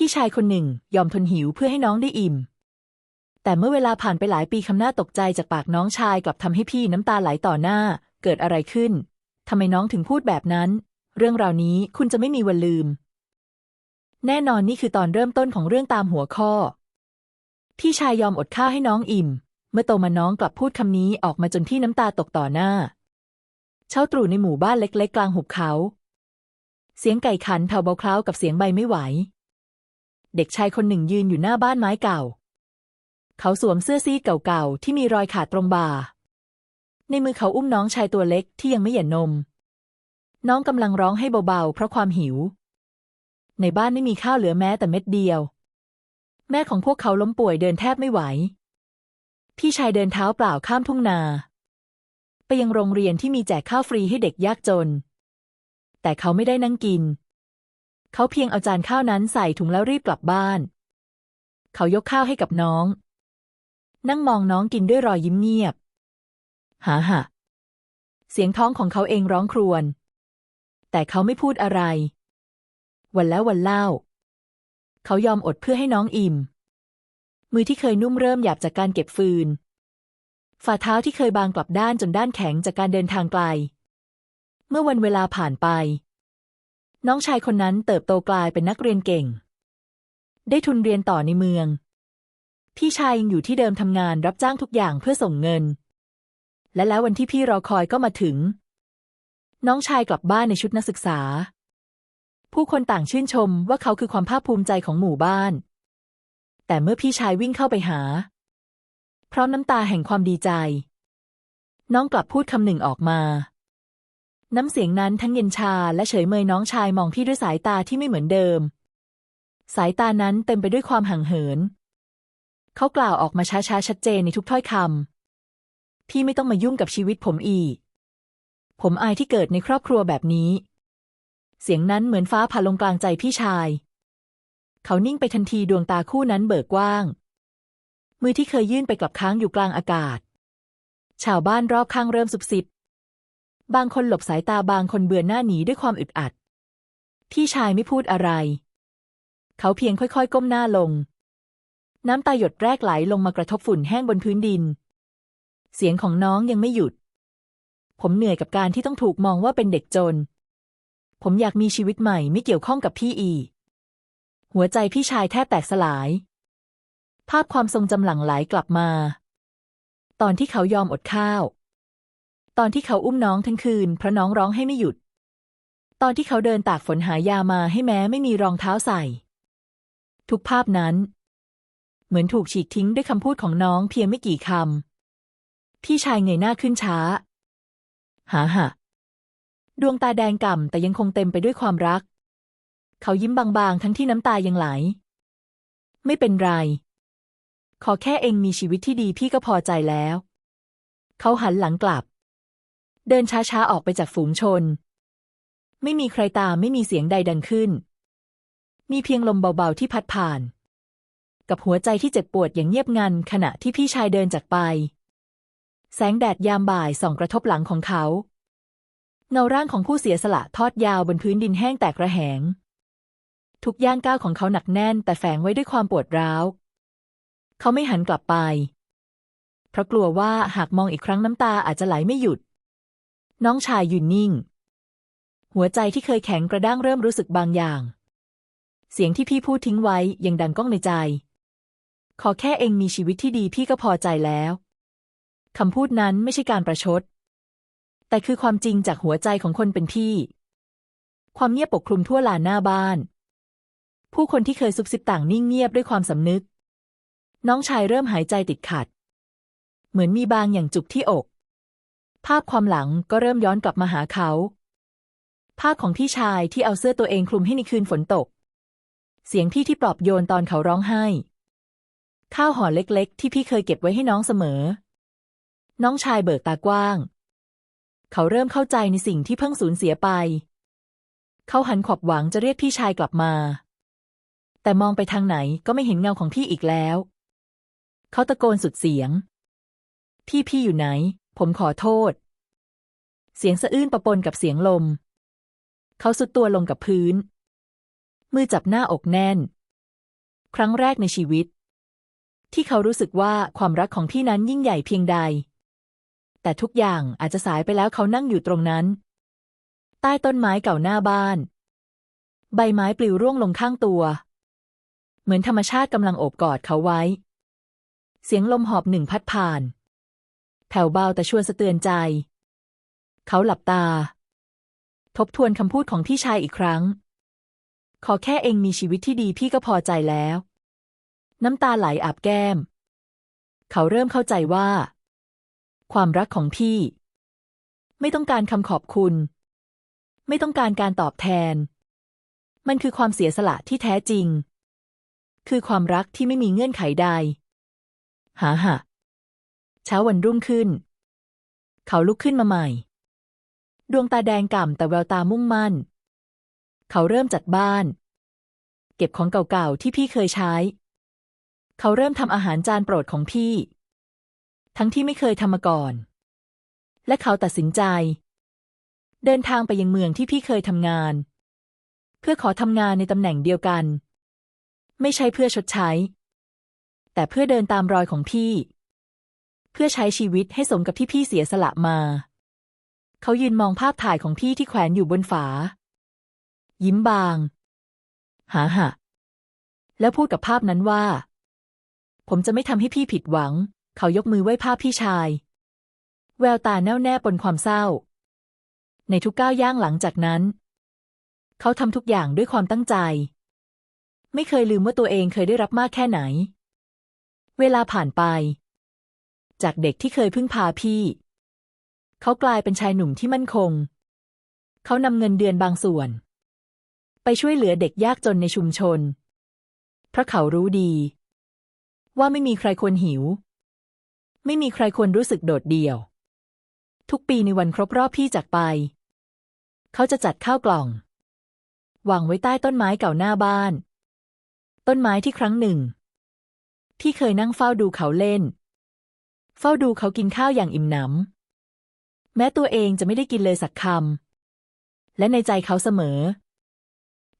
พี่ชายคนหนึ่งยอมทนหิวเพื่อให้น้องได้อิ่ม แต่เมื่อเวลาผ่านไปหลายปีคำหน้าตกใจจากปากน้องชายกลับทำให้พี่น้ำตาไหลต่อหน้า เกิดอะไรขึ้นทำไมน้องถึงพูดแบบนั้น เรื่องราวนี้คุณจะไม่มีวันลืม แน่นอนนี่คือตอนเริ่มต้นของเรื่องตามหัวข้อ พี่ชายยอมอดข้าวให้น้องอิ่ม เมื่อโตมาน้องกลับพูดคำนี้ออกมาจนพี่น้ำตาตกต่อหน้า เช้าตรู่ในหมู่บ้านเล็ก ๆ กลางหุบเขา เสียงไก่ขันแผ่วเบาคล้าวกับเสียงใบไม่ไหว เด็กชายคนหนึ่งยืนอยู่หน้าบ้านไม้เก่า เขาสวมเสื้อซีเก่าๆที่มีรอยขาดตรงบ่า ในมือเขาอุ้มน้องชายตัวเล็กที่ยังไม่หย่านม น้องกำลังร้องให้เบาๆ เพราะความหิว ในบ้านไม่มีข้าวเหลือแม้แต่เม็ดเดียว แม่ของพวกเขาล้มป่วยเดินแทบไม่ไหว พี่ชายเดินเท้าเปล่าข้ามทุ่งนา ไปยังโรงเรียนที่มีแจกข้าวฟรีให้เด็กยากจน แต่เขาไม่ได้นั่งกิน เขาเพียงเอาจานข้าวนั้นใส่ถุงแล้วรีบกลับบ้าน เขายกข้าวให้กับน้อง นั่งมองน้องกินด้วยรอยยิ้มเงียบ หาหะเสียงท้องของเขาเองร้องครวญ แต่เขาไม่พูดอะไร วันแล้ววันเล่า เขายอมอดเพื่อให้น้องอิ่ม มือที่เคยนุ่มเริ่มหยาบจากการเก็บฟืน ฝ่าเท้าที่เคยบางกลับด้านจนด้านแข็งจากการเดินทางไกล เมื่อวันเวลาผ่านไป น้องชายคนนั้นเติบโตกลายเป็นนักเรียนเก่ง ได้ทุนเรียนต่อในเมือง พี่ชายยังอยู่ที่เดิมทำงานรับจ้างทุกอย่างเพื่อส่งเงิน และแล้ววันที่พี่รอคอยก็มาถึง น้องชายกลับบ้านในชุดนักศึกษา ผู้คนต่างชื่นชมว่าเขาคือความภาคภูมิใจของหมู่บ้าน แต่เมื่อพี่ชายวิ่งเข้าไปหา พร้อมน้ำตาแห่งความดีใจ น้องกลับพูดคำหนึ่งออกมา น้ำเสียงนั้นทั้งเย็นชาและเฉยเมยน้องชายมองพี่ด้วยสายตาที่ไม่เหมือนเดิม สายตานั้นเต็มไปด้วยความห่างเหิน เขากล่าวออกมาช้าๆชัดเจนในทุกถ้อยคำพี่ไม่ต้องมายุ่งกับชีวิตผมอีก ผมอายที่เกิดในครอบครัวแบบนี้ เสียงนั้นเหมือนฟ้าผ่าลงกลางใจพี่ชาย เขานิ่งไปทันทีดวงตาคู่นั้นเบิกกว้าง มือที่เคยยื่นไปกลับค้างอยู่กลางอากาศ ชาวบ้านรอบข้างเริ่มสุบสิบ บางคนหลบสายตาบางคนเบื่อหน้าหนีด้วยความอึดอัด พี่ชายไม่พูดอะไร เขาเพียงค่อยๆ ก้มหน้าลง น้ำตาหยดแรกไหลลงมากระทบฝุ่นแห้งบนพื้นดิน เสียงของน้องยังไม่หยุด ผมเหนื่อยกับการที่ต้องถูกมองว่าเป็นเด็กจน ผมอยากมีชีวิตใหม่ไม่เกี่ยวข้องกับพี่อี หัวใจพี่ชายแทบแตกสลาย ภาพความทรงจำหลั่งไหลกลับมา ตอนที่เขายอมอดข้าว ตอนที่เขาอุ้มน้องทั้งคืนเพราะน้องร้องให้ไม่หยุด ตอนที่เขาเดินตากฝนหายามาให้แม้ไม่มีรองเท้าใส่ ทุกภาพนั้น เหมือนถูกฉีกทิ้งด้วยคำพูดของน้องเพียงไม่กี่คำพี่ชายเงยหน้าขึ้นช้า หาหะดวงตาแดงก่ำแต่ยังคงเต็มไปด้วยความรัก เขายิ้มบางๆ ทั้งที่น้ำตายังไหล ไม่เป็นไร ขอแค่เองมีชีวิตที่ดีพี่ก็พอใจแล้ว เขาหันหลังกลับ เดินช้าๆออกไปจากฝูงชน ไม่มีใครตามไม่มีเสียงใดดังขึ้น มีเพียงลมเบาๆที่พัดผ่าน กับหัวใจที่เจ็บปวดอย่างเงียบงันขณะที่พี่ชายเดินจากไป แสงแดดยามบ่ายส่องกระทบหลังของเขา เงาร่างของผู้เสียสละทอดยาวบนพื้นดินแห้งแตกระแหง ทุกย่างก้าวของเขาหนักแน่น แต่แฝงไว้ด้วยความปวดร้าว เขาไม่หันกลับไป เพราะกลัวว่าหากมองอีกครั้งน้ำตาอาจจะไหลไม่หยุด น้องชายยืนนิ่ง หัวใจที่เคยแข็งกระด้างเริ่มรู้สึกบางอย่าง เสียงที่พี่พูดทิ้งไว้ยังดังก้องในใจ ขอแค่เองมีชีวิตที่ดีพี่ก็พอใจแล้วคำพูดนั้นไม่ใช่การประชด แต่คือความจริงจากหัวใจของคนเป็นพี่ ความเงียบปกคลุมทั่วลานหน้าบ้าน ผู้คนที่เคยซุบซิบต่างนิ่งเงียบด้วยความสำนึก น้องชายเริ่มหายใจติดขัด เหมือนมีบางอย่างจุกที่อก ภาพความหลังก็เริ่มย้อนกลับมาหาเขา ภาพของพี่ชายที่เอาเสื้อตัวเองคลุมให้ในคืนฝนตก เสียงพี่ที่ปลอบโยนตอนเขาร้องไห้ ข้าวห่อเล็ก ๆ ที่พี่เคยเก็บไว้ให้น้องเสมอ น้องชายเบิกตากว้าง เขาเริ่มเข้าใจในสิ่งที่เพิ่งสูญเสียไป เขาหันขอบหวังจะเรียกพี่ชายกลับมา แต่มองไปทางไหนก็ไม่เห็นเงาของพี่อีกแล้ว เขาตะโกนสุดเสียง พี่พี่อยู่ไหน ผมขอโทษ เสียงสะอื้นประปนกับเสียงลม เขาสุดตัวลงกับพื้น มือจับหน้าอกแน่น ครั้งแรกในชีวิต ที่เขารู้สึกว่าความรักของพี่นั้นยิ่งใหญ่เพียงใด แต่ทุกอย่างอาจจะสายไปแล้วเขานั่งอยู่ตรงนั้น ใต้ต้นไม้เก่าหน้าบ้าน ใบไม้ปลิวร่วงลงข้างตัว เหมือนธรรมชาติกำลังโอบกอดเขาไว้ เสียงลมหอบหนึ่งพัดผ่าน แผ่วเบาแต่ชวนสะเตือนใจ เขาหลับตา ทบทวนคำพูดของพี่ชายอีกครั้ง ขอแค่เองมีชีวิตที่ดีพี่ก็พอใจแล้ว น้ำตาไหลอาบแก้ม เขาเริ่มเข้าใจว่า ความรักของพี่ ไม่ต้องการคำขอบคุณ ไม่ต้องการการตอบแทน มันคือความเสียสละที่แท้จริง คือความรักที่ไม่มีเงื่อนไขใดหาหะ เช้าวันรุ่งขึ้น เขาลุกขึ้นมาใหม่ ดวงตาแดงก่ำแต่แววตามุ่งมั่น เขาเริ่มจัดบ้าน เก็บของเก่าๆที่พี่เคยใช้ เขาเริ่มทำอาหารจานโปรดของพี่ ทั้งที่ไม่เคยทำมาก่อน และเขาตัดสินใจ เดินทางไปยังเมืองที่พี่เคยทำงาน เพื่อขอทำงานในตำแหน่งเดียวกัน ไม่ใช่เพื่อชดใช้ แต่เพื่อเดินตามรอยของพี่ พื่อใช้ชีวิตให้สมกับที่พี่เสียสละมา เขายืนมองภาพถ่ายของพี่ที่แขวนอยู่บนฝา ยิ้มบาง หาหะแล้วพูดกับภาพนั้นว่า ผมจะไม่ทำให้พี่ผิดหวัง เขายกมือไหว้ภาพพี่ชาย แววตาแน่วแน่ปนความเศร้า ในทุกก้าวย่างหลังจากนั้น เขาทำทุกอย่างด้วยความตั้งใจ ไม่เคยลืมว่าตัวเองเคยได้รับมากแค่ไหน เวลาผ่านไป จากเด็กที่เคยพึ่งพาพี่ เขากลายเป็นชายหนุ่มที่มั่นคง เขานำเงินเดือนบางส่วน ไปช่วยเหลือเด็กยากจนในชุมชน เพราะเขารู้ดี ว่าไม่มีใครควรหิว ไม่มีใครควรรู้สึกโดดเดี่ยว ทุกปีในวันครบรอบพี่จากไป เขาจะจัดข้าวกล่องวางไว้ใต้ต้นไม้เก่าหน้าบ้าน ต้นไม้ที่ครั้งหนึ่งที่เคยนั่งเฝ้าดูเขาเล่น เฝ้าดูเขากินข้าวอย่างอิ่มหนำแม้ตัวเองจะไม่ได้กินเลยสักคำและในใจเขาเสมอ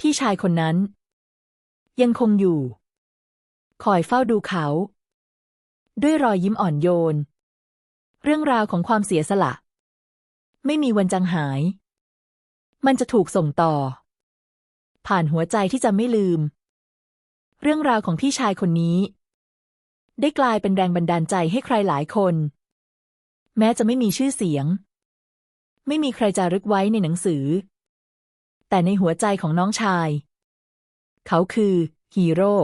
ที่ชายคนนั้น ยังคงอยู่ คอยเฝ้าดูเขา ด้วยรอยยิ้มอ่อนโยน เรื่องราวของความเสียสละ ไม่มีวันจางหาย มันจะถูกส่งต่อ ผ่านหัวใจที่จะไม่ลืม เรื่องราวของพี่ชายคนนี้ ได้กลายเป็นแรงบันดาลใจให้ใครหลายคน แม้จะไม่มีชื่อเสียง ไม่มีใครจารึกไว้ในหนังสือ แต่ในหัวใจของน้องชาย เขาคือฮีโร่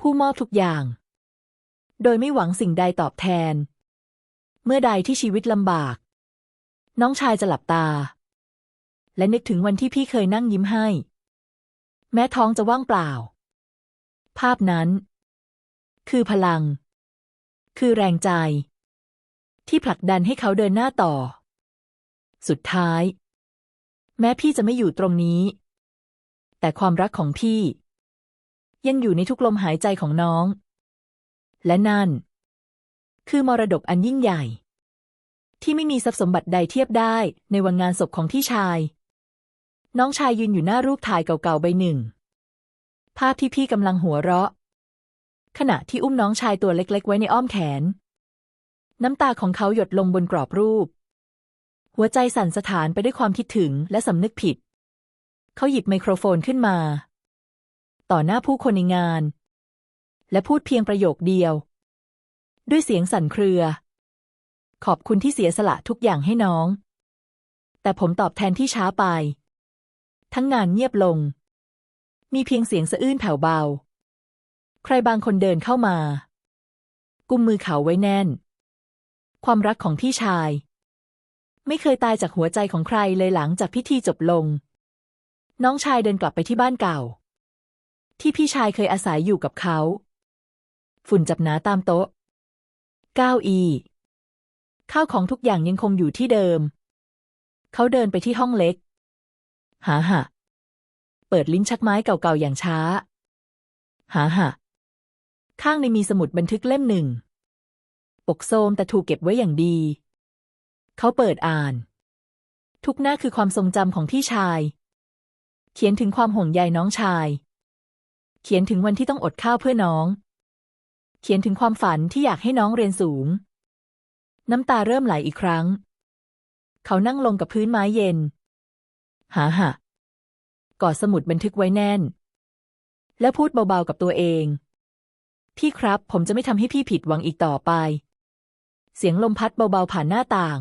ผู้มอบทุกอย่าง โดยไม่หวังสิ่งใดตอบแทน เมื่อใดที่ชีวิตลำบาก น้องชายจะหลับตา และนึกถึงวันที่พี่เคยนั่งยิ้มให้ แม้ท้องจะว่างเปล่า ภาพนั้น คือพลัง คือแรงใจ ที่ผลักดันให้เขาเดินหน้าต่อ สุดท้าย แม้พี่จะไม่อยู่ตรงนี้ แต่ความรักของพี่ ยังอยู่ในทุกลมหายใจของน้อง และนั่น คือมรดกอันยิ่งใหญ่ ที่ไม่มีทรัพย์สมบัติใดเทียบได้ในวันงานศพของพี่ชาย น้องชายยืนอยู่หน้ารูปถ่ายเก่าๆใบหนึ่งภาพที่พี่กำลังหัวเราะ ขณะที่อุ้มน้องชายตัวเล็กๆ ไว้ในอ้อมแขน น้ำตาของเขาหยดลงบนกรอบรูป หัวใจสั่นสะท้านไปด้วยความคิดถึงและสำนึกผิด เขาหยิบไมโครโฟนขึ้นมา ต่อหน้าผู้คนในงาน และพูดเพียงประโยคเดียว ด้วยเสียงสั่นเครือ ขอบคุณที่เสียสละทุกอย่างให้น้อง แต่ผมตอบแทนที่ช้าไป ทั้งงานเงียบลง มีเพียงเสียงสะอื้นแผ่วเบา ใครบางคนเดินเข้ามา กุมมือเขาไว้แน่น ความรักของพี่ชาย ไม่เคยตายจากหัวใจของใครเลยหลังจากพิธีจบลง น้องชายเดินกลับไปที่บ้านเก่า ที่พี่ชายเคยอาศัยอยู่กับเขา ฝุ่นจับหนาตามโต๊ะ เก้าอีข้าวของทุกอย่างยังคงอยู่ที่เดิม เขาเดินไปที่ห้องเล็ก หาหะ เปิดลิ้นชักไม้เก่าๆอย่างช้า หาหะ ข้างในมีสมุดบันทึกเล่มหนึ่ง ปกโซมแต่ถูกเก็บไว้อย่างดี เขาเปิดอ่าน ทุกหน้าคือความทรงจำของพี่ชาย เขียนถึงความห่วงใยน้องชาย เขียนถึงวันที่ต้องอดข้าวเพื่อน้อง เขียนถึงความฝันที่อยากให้น้องเรียนสูง น้ำตาเริ่มไหลอีกครั้ง เขานั่งลงกับพื้นไม้เย็น หาหะกอดสมุดบันทึกไว้แน่น แล้วพูดเบาๆกับตัวเอง พี่ครับ ผมจะไม่ทำให้พี่ผิดหวังอีกต่อไป เสียงลมพัดเบาๆผ่านหน้าต่าง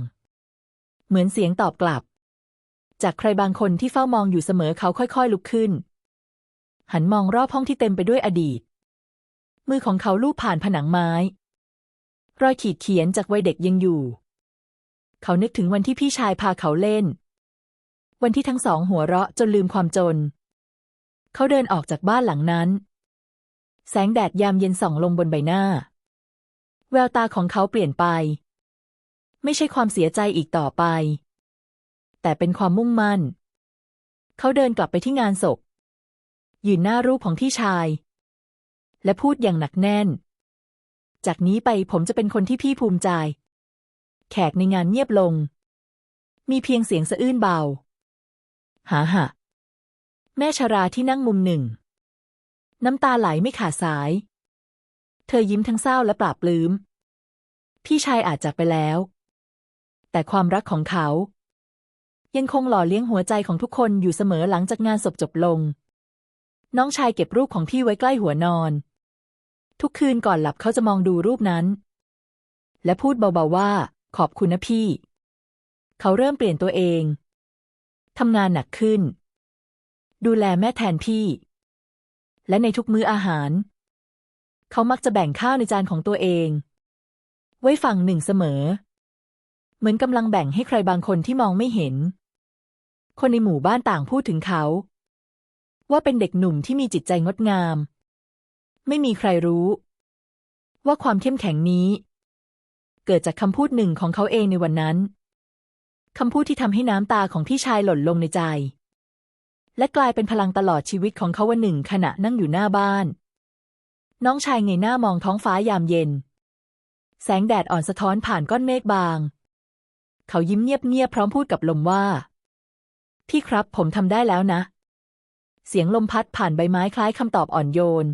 เหมือนเสียงตอบกลับ จากใครบางคนที่เฝ้ามองอยู่เสมอเขาค่อยๆลุกขึ้น หันมองรอบห้องที่เต็มไปด้วยอดีต มือของเขาลูบผ่านผนังไม้ รอยขีดเขียนจากวัยเด็กยังอยู่ เขานึกถึงวันที่พี่ชายพาเขาเล่น วันที่ทั้งสองหัวเราะจนลืมความจน เขาเดินออกจากบ้านหลังนั้น แสงแดดยามเย็นส่องลงบนใบหน้า แววตาของเขาเปลี่ยนไป ไม่ใช่ความเสียใจอีกต่อไป แต่เป็นความมุ่งมั่น เขาเดินกลับไปที่งานศพ ยืนหน้ารูปของพี่ชาย และพูดอย่างหนักแน่น จากนี้ไปผมจะเป็นคนที่พี่ภูมิใจ แขกในงานเงียบลง มีเพียงเสียงสะอื้นเบา หาหะแม่ชราที่นั่งมุมหนึ่ง น้ำตาไหลไม่ขาดสาย เธอยิ้มทั้งเศร้าและปราบปลื้ม พี่ชายอาจจากไปแล้ว แต่ความรักของเขา ยังคงหล่อเลี้ยงหัวใจของทุกคนอยู่เสมอหลังจากงานศพจบลง น้องชายเก็บรูปของพี่ไว้ใกล้หัวนอน ทุกคืนก่อนหลับเขาจะมองดูรูปนั้น และพูดเบาๆว่า ขอบคุณนะพี่ เขาเริ่มเปลี่ยนตัวเองทำงานหนักขึ้น ดูแลแม่แทนพี่ และในทุกมื้ออาหาร เขามักจะแบ่งข้าวในจานของตัวเอง ไว้ฝั่งหนึ่งเสมอ เหมือนกำลังแบ่งให้ใครบางคนที่มองไม่เห็น คนในหมู่บ้านต่างพูดถึงเขา ว่าเป็นเด็กหนุ่มที่มีจิตใจงดงาม ไม่มีใครรู้ ว่าความเข้มแข็งนี้ เกิดจากคำพูดหนึ่งของเขาเองในวันนั้นคำพูดที่ทำให้น้ำตาของพี่ชายหล่นลงในใจ และกลายเป็นพลังตลอดชีวิตของเขาวันหนึ่งขณะนั่งอยู่หน้าบ้าน น้องชายเงยหน้ามองท้องฟ้ายามเย็น แสงแดดอ่อนสะท้อนผ่านก้อนเมฆบาง เขายิ้มเงียบๆพร้อมพูดกับลมว่า พี่ครับผมทำได้แล้วนะ เสียงลมพัดผ่านใบไม้คล้ายคำตอบอ่อนโยน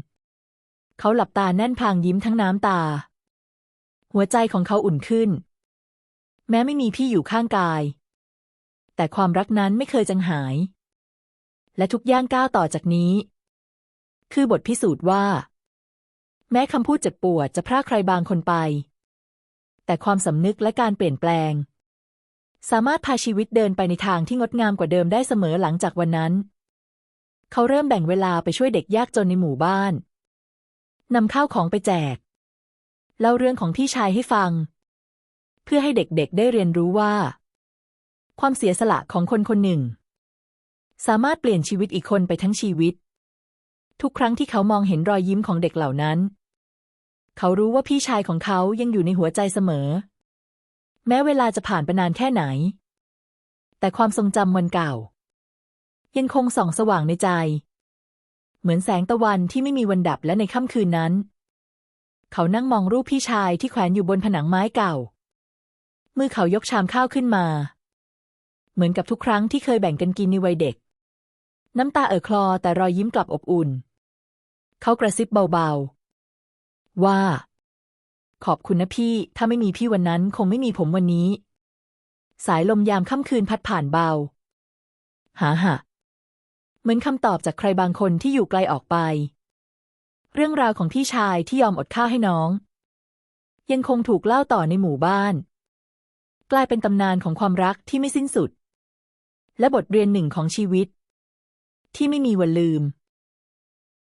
เขาหลับตาแน่นพลางยิ้มทั้งน้ำตา หัวใจของเขาอุ่นขึ้น แม้ไม่มีพี่อยู่ข้างกาย แต่ความรักนั้นไม่เคยจางหาย และทุกย่างก้าวต่อจากนี้ คือบทพิสูจน์ว่า แม้คำพูดเจ็บปวดจะพรากใครบางคนไป แต่ความสำนึกและการเปลี่ยนแปลง สามารถพาชีวิตเดินไปในทางที่งดงามกว่าเดิมได้เสมอหลังจากวันนั้น เขาเริ่มแบ่งเวลาไปช่วยเด็กยากจนในหมู่บ้านนำข้าวของไปแจกเล่าเรื่องของพี่ชายให้ฟัง เพื่อให้เด็กๆได้เรียนรู้ว่า ความเสียสละของคนคนหนึ่ง สามารถเปลี่ยนชีวิตอีกคนไปทั้งชีวิต ทุกครั้งที่เขามองเห็นรอยยิ้มของเด็กเหล่านั้น เขารู้ว่าพี่ชายของเขายังอยู่ในหัวใจเสมอ แม้เวลาจะผ่านไปนานแค่ไหน แต่ความทรงจำวันเก่า ยังคงส่องสว่างในใจ เหมือนแสงตะวันที่ไม่มีวันดับและในค่ำคืนนั้น เขานั่งมองรูปพี่ชายที่แขวนอยู่บนผนังไม้เก่า มือเขายกชามข้าวขึ้นมา เหมือนกับทุกครั้งที่เคยแบ่งกันกินในวัยเด็ก น้ำตาเอ่อคลอแต่รอยยิ้มกลับอบอุ่น เขากระซิบเบาๆ ว่า ขอบคุณนะพี่ ถ้าไม่มีพี่วันนั้นคงไม่มีผมวันนี้ สายลมยามค่ำคืนพัดผ่านเบา หาหะเหมือนคำตอบจากใครบางคนที่อยู่ไกลออกไป เรื่องราวของพี่ชายที่ยอมอดข้าวให้น้อง ยังคงถูกเล่าต่อในหมู่บ้าน กลายเป็นตำนานของความรักที่ไม่สิ้นสุด และบทเรียนหนึ่งของชีวิต ที่ไม่มีวันลืม